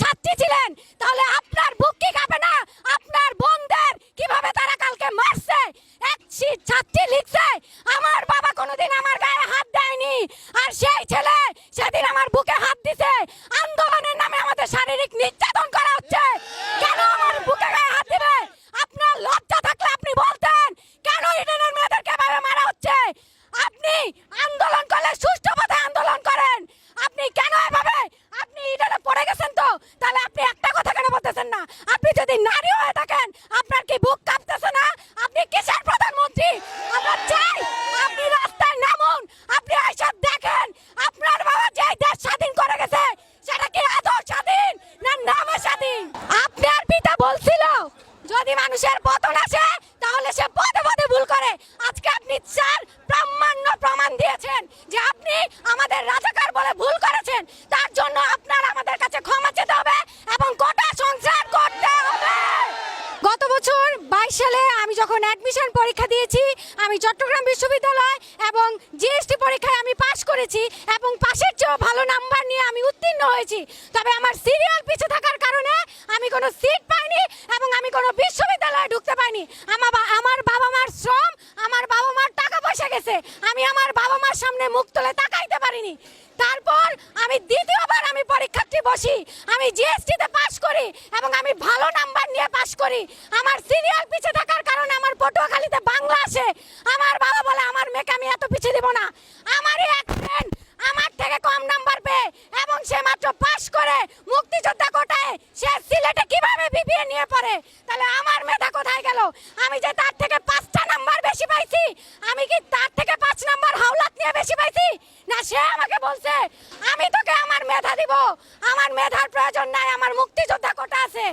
ছাত্রী ছিলেন, তাহলে আপনার বুক কি কাঁপে না? আপনার বোনদের কীভাবে তারা কালকে মারছে? এক ছাত্রী লিখছে, আমার বাবা কোনোদিন আমার গায়ে হাত দেয়নি, আর সেই ছেলে সেদিন আমার বুকে হাত দিছে। আন্দোলনের নামে আমাদের শারীরিক নির্যাতন করা হচ্ছে কেন আমার বুকে গায়ে হাত দিবে আপনার লজ্জা থাকলে আপনি বলতেন কেন ইডেনের মেয়েদেরকে এভাবে মারা হচ্ছে আপনি আন্দোলন করলে সুষ্ঠু পথে আন্দোলন করেন আপনি কেন এভাবে আপনি ইডেনে পড়ে গেছেন তো তাহলে আপনি একটা বলতেছেন না। আপনি যদি নারী হয়ে থাকেন, আপনার কি বুক কাঁপতেছে না? আপনি কিসের প্রধানমন্ত্রী? আমরা চাই আপনি রাস্তায় নামুন, আপনি এইসব দেখেন। আপনার বাবা যে দেশ স্বাধীন করে গেছে, সেটা কি আদৌ স্বাধীন না নামে স্বাধীন? আপনার পিতা বলছিল, যদি মানুষের পতন আসে, তাহলে সে পদে পদে ভুল করে। আজকে আপনি চার পরীক্ষা দিয়েছি, আমি চট্টগ্রাম বিশ্ববিদ্যালয় এবং জিএসটি পরীক্ষায় আমি পাশ করেছি এবং পাশের চেয়েও ভালো নাম্বার নিয়ে আমি উত্তীর্ণ হয়েছি। তবে আমার সিরিয়াল পিছে থাকার কারণে আমি কোনো সিট পাইনি এবং আমি কোনো বিশ্ববিদ্যালয়ে ঢুকতে পাইনি। আমার আমার বাবা মার শ্রম, আমার বাবা মার টাকা পয়সা গেছে। আমি আমার বাবা মার সামনে মুখ তুলে তাকাইতে পারিনি। তারপর আমি দ্বিতীয়বার আমি পরীক্ষার্থী বসি। আমি জিএসটিতে পাশ করি এবং আমি ভালো নাম্বার নিয়ে পাশ করি। আমার সিরিয়াল পিছে থাকার কারণে পটুয়াখালীতে বাংলা আসে। আমার বাবা বলে, আমার মেয়েকে আমি এত পিছিয়ে দিব না। আমারই এক ফ্রেন্ড আমার থেকে কম নাম্বার পেয়ে, এবং সে মাত্র পাশ করে মুক্তিযোদ্ধা কোটায়, সে সিলেটে কীভাবে বিবিএ নিয়ে পড়ে? তাহলে আমার মেধা কোথায় গেল? আমি যে তার থেকে পাঁচটা নাম্বার বেশি পাইছি, আমি কি তার থেকে পাঁচ নাম্বার হাওলাত নিয়ে বেশি পাইছি? না, সে আমাকে বলছে, আমি তোকে আমার মেধা দিব। আমার মেধার প্রয়োজন নাই, আমার মুক্তিযোদ্ধা কোটা আছে।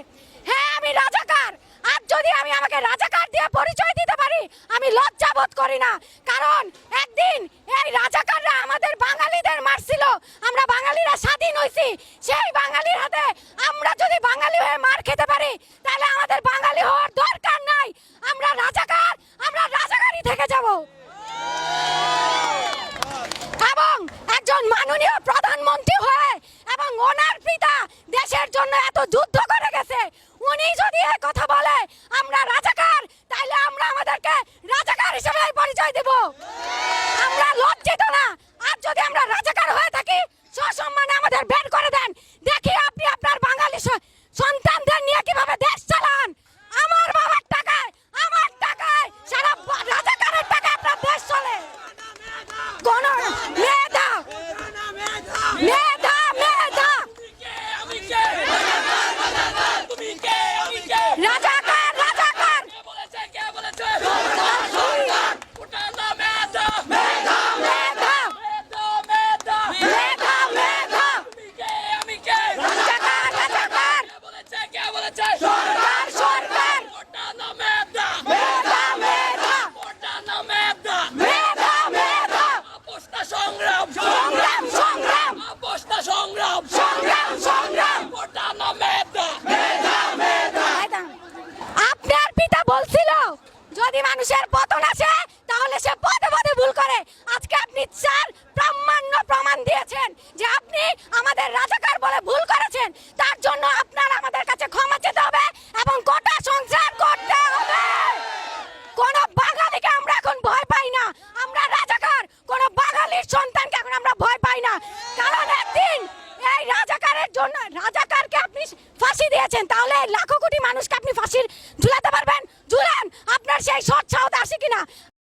হ্যাঁ আমি রাজাকার। আর যদি আমি আমাকে রাজাকার পরিচয় দিতে পারি? আমি লজ্জা বোধ করি না। কারণ একদিন এই রাজাকাররা আমাদের বাঙালিদের মারছিল। আমরা বাঙালিরা স্বাধীন হয়েছি সেই বাঙালির হাতে আমরা যদি বাঙালি হয়ে মার খেতে পারি, তাহলে আমাদের বাঙালি হওয়ার দরকার নাই। আমরা রাজাকার, আমরা রাজাকারই থেকে যাব। এবং একজন মাননীয় প্রধানমন্ত্রী হয়ে এবং ওনার পিতা দেশের জন্য এত যুদ্ধ করে গেছে উনি যদি এই কথা বলে আমরা রাজাকার তাহলে আমরা আমাদেরকে রাজাকার হিসেবে পরিচয় দেব আমরা লজ্জিত না আর যদি আমরা রাজাকার হয়ে থাকি সসম্মানে আমাদের বের করে দেন দেখি আপনি আপনার বাঙালি স- সন্তানদের নিয়ে কীভাবে দেশ চালান আমার বাবার টাকায় আমার টাকায় সারা বা- রাজাকারের টাকায় আপনার দেশ চলে কোন মেধা মেধা মেধা রাজাকার রাজাকার মেধা মেধা মেধা মেধা রাজাকার রাজাকার সরকার সরকার মেধা মেধা মেধা মেধা সংগ্রাম সংগ্রাম সংগ্রাম সংগ্রাম সংগ্রাম সংগ্রাম আপনার পিতা বলছিল যদি মানুষের পতন আছে তাহলে সে পদে পদে ভুল করে। আজকে আপনি চার প্রামাণ্য প্রমাণ দিয়েছেন যে আপনি আমাদের রাজাকার বলে ভুল করেছেন। তার জন্য আপনার রাজাকারের রাজাকারকে আপনি ফাঁসি দিয়েছেন, তাহলে লাখো কোটি মানুষকে আপনি ফাঁসির ঝুলাতে পারবেন। ঝুলান আপনার সেই সৎ সাহস আসে কিনা?